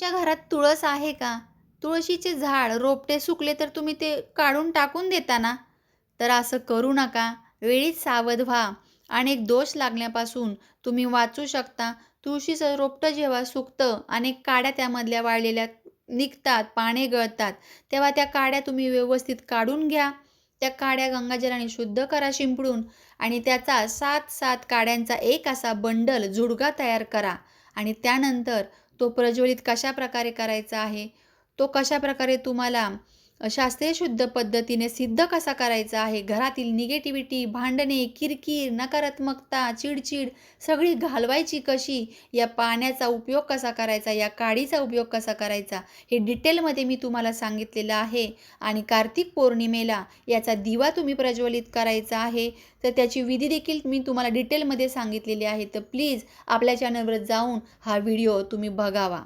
तुमच्या घरात तुळस आहे का? तुळशीचे झाड रोपटे सुकले तर तुम्ही ते काढून टाकून देता ना? तर असं करू नका. वेळीच सावध व्हा. अनेक दोष लागण्यापासून तुम्ही वाचू शकता. तुळशीचं रोपटं जेव्हा सुकतं अनेक काड्या त्यामधल्या वाळलेल्या निघतात पाने गळतात तेव्हा त्या काड्या तुम्ही व्यवस्थित काढून घ्या. त्या काड्या गंगाजलाने शुद्ध करा शिंपडून आणि त्याचा सात सात काड्यांचा एक असा बंडल झुडगा तयार करा. आणि त्यानंतर तो प्रज्वलित कशा प्रकारे करायचा आहे? तो कशा प्रकारे तुम्हाला शास्त्रीय शुद्ध पद्धतीने सिद्ध कसा करायचा आहे? घरातील निगेटिव्हिटी भांडणे किरकिर नकारात्मकता चिडचिड सगळी घालवायची कशी? या पाण्याचा उपयोग कसा करायचा? या काडीचा उपयोग कसा करायचा? हे डिटेलमध्ये मी तुम्हाला सांगितलेलं आहे. आणि कार्तिक पौर्णिमेला याचा दिवा तुम्ही प्रज्वलित करायचा आहे. तर त्याची विधी देखील मी तुम्हाला डिटेलमध्ये सांगितलेली आहे. तर प्लीज आपल्या चॅनलवर जाऊन हा व्हिडिओ तुम्ही बघावा.